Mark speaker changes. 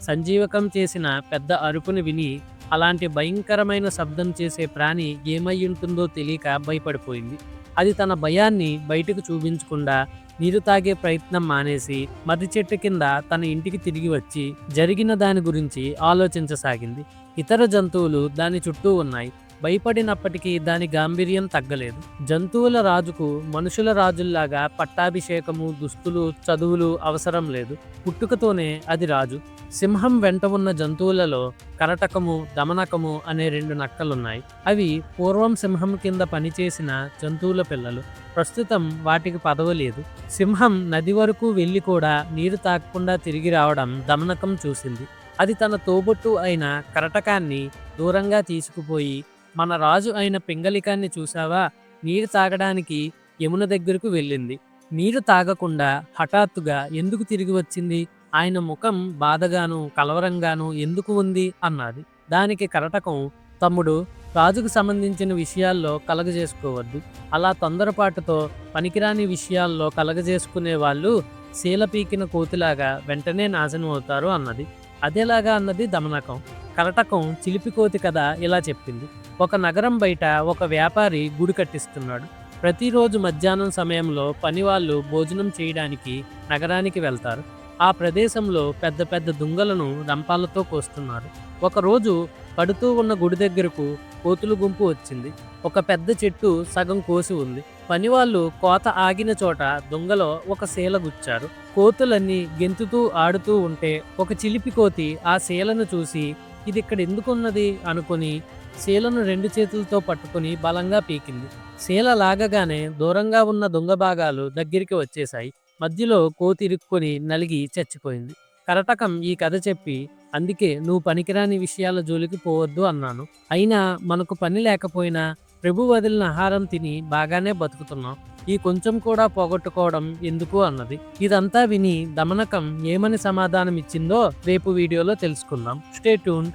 Speaker 1: సంజీవకం చేసిన పెద్ద అరుపును విని అలాంటి భయంకరమైన శబ్దం చేసే ప్రాణి ఏమై ఉంటుందో తెలియక భయపడిపోయింది. అది తన భయాన్ని బయటకు చూపించకుండా నీరు తాగే ప్రయత్నం మానేసి మర్రి చెట్టు కింద తన ఇంటికి తిరిగి వచ్చి జరిగిన దాని గురించి ఆలోచించసాగింది. ఇతర జంతువులు దాని చుట్టూ ఉన్నాయి. భయపడినప్పటికీ దాని గాంభీర్యం తగ్గలేదు. జంతువుల రాజుకు మనుషుల రాజుల్లాగా పట్టాభిషేకము దుస్తులు చదువులు అవసరం లేదు. పుట్టుకతోనే అది రాజు. సింహం వెంట ఉన్న జంతువులలో కరటకము దమనకము అనే రెండు నక్కలున్నాయి. అవి పూర్వం సింహం కింద పనిచేసిన జంతువుల పిల్లలు. ప్రస్తుతం వాటికి పదవ లేదు. సింహం నది వరకు వెళ్ళి కూడా నీరు తాగకుండా తిరిగి రావడం దమనకం చూసింది. అది తన తోబుట్టు అయిన కరటకాన్ని దూరంగా తీసుకుపోయి మన రాజు అయిన పింగళికాన్ని చూసావా నీరు తాగడానికి యమున దగ్గరకు వెళ్ళింది. నీరు తాగకుండా హఠాత్తుగా ఎందుకు తిరిగి వచ్చింది? ఆయన ముఖం బాధగాను కలవరంగాను ఎందుకు ఉంది? అన్నది. దానికి కరటకం తమ్ముడు రాజుకు సంబంధించిన విషయాల్లో కలగజేసుకోవద్దు. అలా తొందరపాటుతో పనికిరాని విషయాల్లో కలగజేసుకునే వాళ్ళు శీల పీకిన కోతిలాగా వెంటనే నాశనం అవుతారు అన్నది. అదేలాగా అన్నది దమనకం. కరటకం చిలిపి కోతి కథ ఇలా చెప్పింది. ఒక నగరం బయట ఒక వ్యాపారి గుడి కట్టిస్తున్నాడు. ప్రతిరోజు మధ్యాహ్నం సమయంలో పనివాళ్ళు భోజనం చేయడానికి నగరానికి వెళ్తారు. ఆ ప్రదేశంలో పెద్ద పెద్ద దుంగలను రంపాలతో కోస్తున్నారు. ఒకరోజు పడుతూ ఉన్న గుడి దగ్గరకు కోతుల గుంపు వచ్చింది. ఒక పెద్ద చెట్టు సగం కోసి ఉంది. పనివాళ్ళు కోత ఆగిన చోట దొంగలో ఒక శీల గుచ్చారు. కోతులన్నీ గెంతుతూ ఆడుతూ ఉంటే ఒక చిలిపి కోతి ఆ శీలను చూసి ఇది ఇక్కడ ఎందుకున్నది అనుకుని శీలను రెండు చేతులతో పట్టుకుని బలంగా పీకింది. శీల లాగగానే దూరంగా ఉన్న దొంగ భాగాలు దగ్గరికి వచ్చేశాయి. మధ్యలో కోతిరుక్కుని నలిగి చచ్చిపోయింది. కరటకం ఈ కథ చెప్పి అందుకే నువ్వు పనికిరాని విషయాల జోలికి పోవద్దు అన్నాను. అయినా మనకు పని లేకపోయినా ప్రభు వదిలిన ఆహారం తిని బాగానే బతుకుతున్నాం. ఈ కొంచెం కూడా పోగొట్టుకోవడం ఎందుకు అన్నది. ఇదంతా విని దమనకం ఏమని సమాధానం ఇచ్చిందో రేపు వీడియోలో తెలుసుకుందాం. Stay tuned.